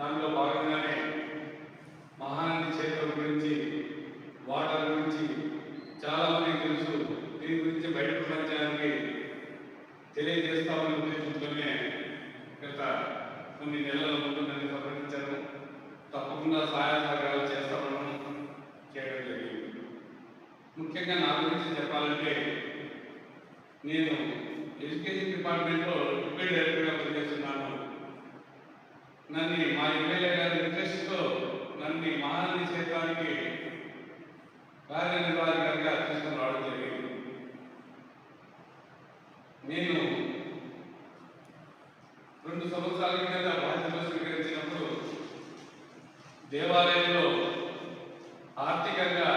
దానిలో భాగంగానే మహానది క్షేత్రం గురించి వాటర్ గురించి చాలా మందికి తెలుసు. దీని గురించి బయట ప్రపంచానికి తెలియజేస్తామని ఉద్దేశంతోనే గత కొన్ని నెలల ముందు నన్ను సంప్రదించారు. తప్పకుండా సహాయ సహకారాలు చేస్తామని చేయడం జరిగింది. ముఖ్యంగా నా గురించి చెప్పాలంటే నేను ఎడ్యుకేషన్ డిపార్ట్మెంట్లో డిప్యూటీ డైరెక్టర్గా పనిచేస్తున్నాను. నన్ను మా ఎమ్మెల్యే గారి ఇంట్రెస్ట్తో నన్ను మహానది క్షేత్రానికి కార్యనిర్వాహకంగా తీసుకుని రావడం జరిగింది. నేను రెండు సంవత్సరాల కింద బాధ్యతలు స్వీకరించినప్పుడు దేవాలయంలో ఆర్థికంగా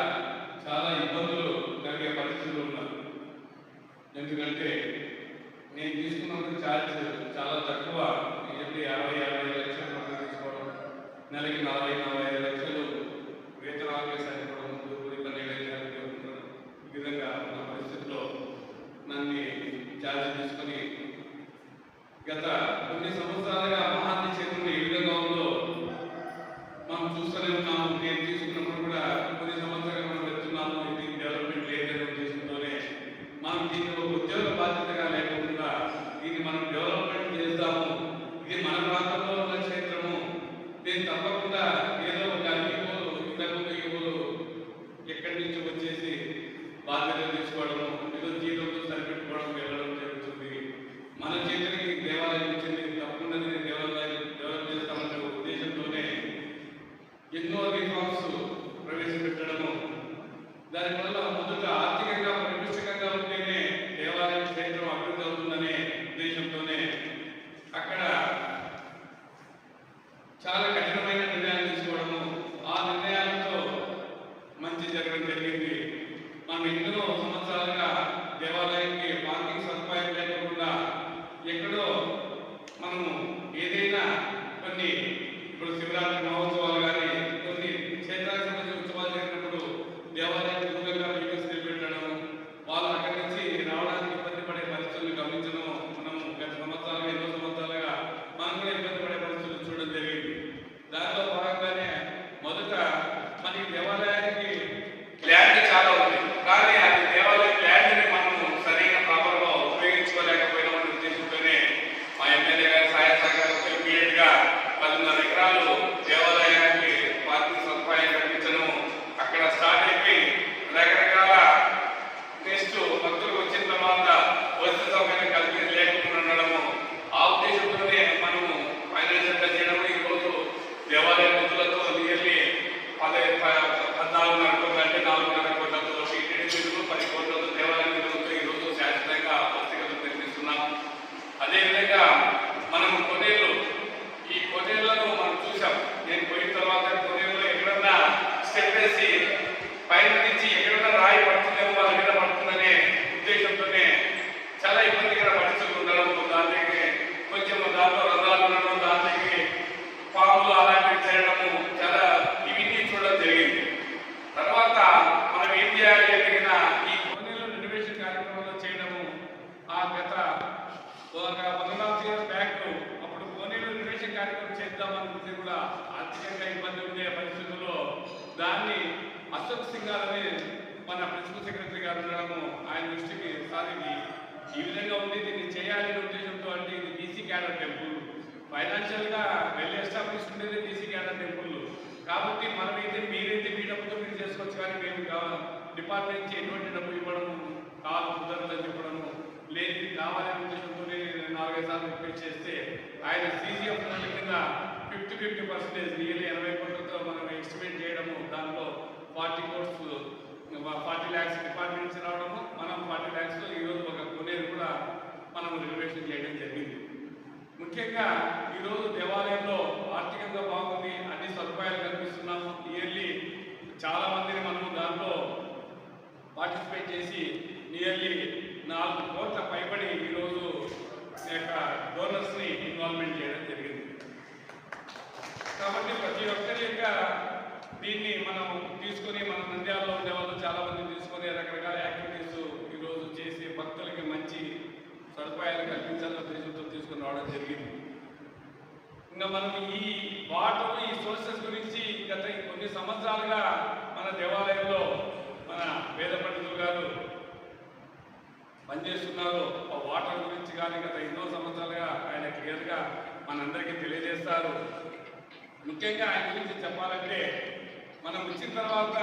చాలా ఇబ్బందులు కలిగే పరిస్థితులు ఉన్నారు ఎందుకంటే నేను తీసుకున్నప్పుడు ఛార్జ్ చాలా తక్కువ. నెలకి నలభై నలభై ఐదు లక్షలు వేతనాలు సరిపడం కూలి పన్నెండు ఈ విధంగా ఉన్న పరిస్థితుల్లో నన్ను ఛార్జ్ తీసుకొని గత కొన్ని సంవత్సరాలుగా మహాత్మ చేతులు ఏ విధంగా ఉందో మనం చూస్తూనే ఉన్నాము. నేను తీసుకున్నప్పుడు కూడా కొన్ని సంవత్సరాలు మనం వెళ్తున్నాము. ఇది డెవలప్మెంట్ లేదనే ఉద్దేశంతోనే మనం దీన్ని ఒక ఉద్యోగ బాధ్యతగా లేకుండా దీన్ని మనం డెవలప్మెంట్ చేద్దాము ఇది మన ప్రాంతంలో ఉన్న క్షేత్రము. దీని తప్ప ఎన్నో సంవత్సరాలుగా దేవాలయానికి పార్కింగ్ సదుపాయం లేకుండా ఎక్కడో మనము ఏదైనా కొన్ని ఇప్పుడు శివరాత్రి మహోత్సవాలు కానీ కొన్ని క్షేత్రానికి సంబంధించిన ఉత్సవాలు జరిగినప్పుడు దేవాలయానికి దూరంగా వీడియోస్ నిలబెట్టడం వాళ్ళు అక్కడి నుంచి రావడానికి ఇబ్బంది పడే పరిస్థితులు గమనించడం మనం గత సంవత్సరాలుగా ఎన్నో సంవత్సరాలుగా మనం కూడా ఇబ్బంది పడే పరిస్థితులు చూడడం జరిగింది దానిలో భాగంగానే మొదట మనకి దేవాలయానికి ల్యాండ్ చాలా ఉంది కానీ అది దేవాలయం ల్యాండ్ని మనము సరైన ప్రాపర్గా ఉపయోగించుకోలేకపోయినామనే ఉద్దేశంతోనే మా ఎమ్మెల్యే గారి సహాయ సహకారంతో ఇమీడియట్గా పదిన్నర ఎకరాలు దేవాలయానికి పార్కింగ్ సదుపాయం కల్పించడం అక్కడ స్టార్ట్ అయిపోయి రకరకాల నెక్స్ట్ భక్తులు వచ్చిన తర్వాత వసతి సౌకర్యం కల్పించి లేకుండా ఉండడము ఆ ఉద్దేశంతోనే మనము ఫైనాన్షియల్గా చేయడం ఈ రోజు దేవాలయ నిధులతో నియర్లీ పది ప- పద్నాలుగున్నర కోట్లు అంటే నాలుగున్నర కోట్లతో టీటీడీ నిధులు పది కోట్లతో దేవాలయ నిధులతో ఈ రోజు శాశ్వతంగా వసతిగతులు నిర్మిస్తున్నాం అదేవిధంగా మనం కొనేళ్ళు. ఈ కొనేళ్ళను మనం చూసాం నేను పోయిన తర్వాత కొనేళ్ళు ఎక్కడన్నా స్టెప్ వేసి పైన నుంచి ఎక్కడన్నా రాయి పడుతుందేమో వాళ్ళ మీద పడుతుందనే ఉద్దేశంతోనే చాలా ఇబ్బందికర పరిస్థితులు ఉండడం దానికి కొంచెం దాంట్లో రంధ్రాలు ఉండడం దానికి పాములు అలాంటివి చేయడము చాలా ఇవన్నీ చూడడం జరిగింది తర్వాత మనం ఏం చేయాలి అడిగిన ఈ కొన్నేళ్ళు రెనోవేషన్ కార్యక్రమంలో చేయడము ఆ గత ఒక one and half years back అప్పుడు కోనేరు రెనోవేషన్ కార్యక్రమం చేద్దాం అనుకుంటే కూడా ఆర్థికంగా ఇబ్బంది ఉండే పరిస్థితుల్లో దాన్ని గారని మన ప్రిన్సిపల్ సెక్రటరీ గారు ఉండడము ఆయన దృష్టికి సాధించి ఈ విధంగా ఉంది దీన్ని చేయాలనే ఉద్దేశంతో అంటే ఇది బీసీ క్యాడర్ టెంపుల్ ఫైనాన్షియల్గా వెల్ ఎస్టాబ్లిష్ ఉండేది బీసీ క్యాడర్ టెంపుల్ కాబట్టి మనమైతే మీరైతే మీ డబ్బుతో మీరు చేసుకోవచ్చు కానీ మేము డిపార్ట్మెంట్ నుంచి ఎటువంటి డబ్బు ఇవ్వడం కాదు కుదరదని చెప్పడము లేదు ఇది కావాలనే ఉద్దేశంతో నాలుగైదు సార్లు రిక్వెస్ట్ చేస్తే ఆయన సీజీఎఫ్ కింద ఫిఫ్టీ ఫిఫ్టీ పర్సెంటేజ్ నియర్లీ ఎనభై కోట్లతో మనం ఎస్టిమేట్ చేయడము దాంట్లో forty crores forty lakhs department నుంచి రావడము మనం ఫార్టీ ల్యాక్స్లో ఈరోజు ఒక కొనేది కూడా మనం రిజర్వేషన్ చేయడం జరిగింది. ముఖ్యంగా ఈరోజు దేవాలయంలో ఆర్థికంగా బాగుంది అన్ని సదుపాయాలు కల్పిస్తున్నాము ఇయర్లీ చాలా మందిని మనము దాంట్లో పార్టిసిపేట్ చేసి నియర్లీ నాలుగు కోట్ల పైబడి ఈరోజు యొక్క డోనర్స్ని ఇన్వాల్వ్మెంట్ చేయడం జరిగింది కాబట్టి ప్రతి ఒక్కరి యొక్క దీన్ని మనం తీసుకొని మన నంద్యాలలో ఉండే వాళ్ళు చాలా మంది తీసుకొని రకరకాల యాక్టివిటీస్ ఈరోజు చేసి భక్తులకి ఉద్దేశంతో రావడం జరిగింది. ఇంకా మనం ఈ వాటర్ ఈ సోర్సెస్ గురించి గత కొన్ని సంవత్సరాలుగా మన దేవాలయంలో మన వేద పండితులు గారు పనిచేస్తున్నారు. ఆ వాటర్ గురించి కానీ గత ఎన్నో సంవత్సరాలుగా ఆయన క్లియర్గా మనందరికీ తెలియజేస్తారు. ముఖ్యంగా ఆయన గురించి చెప్పాలంటే మనం వచ్చిన తర్వాత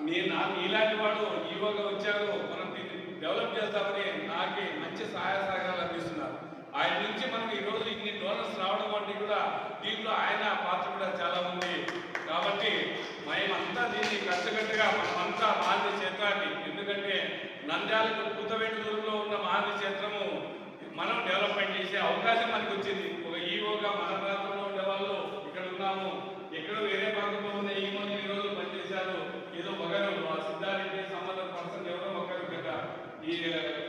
నేను ఇలాంటి వాడు ఈవోగా వచ్చారు. మనం డెవలప్ చేస్తామని నాకు మంచి సహాయ సహకారాలు అందిస్తున్నారు. ఆయన నుంచి మనం ఈ రోజు ఇన్ని డోనర్స్ రావడం వంటి కూడా దీంట్లో ఆయన పాత్ర కూడా చాలా ఉంది. కాబట్టి మేమంతా దీన్ని కట్టుకట్టుగా మనమంతా మాంది క్షేత్రాన్ని ఎందుకంటే నంద్యాలకు కూతవేటి దూరంలో ఉన్న మాంది క్షేత్రము మనం డెవలప్మెంట్ చేసే అవకాశం మనకు వచ్చింది. ఒక ఈవోగా మన ప్రాంతంలో ఉండే వాళ్ళు ఇక్కడ ఉన్నాము. ఎక్కడో వేరే ప్రాంతంలో ఉంది the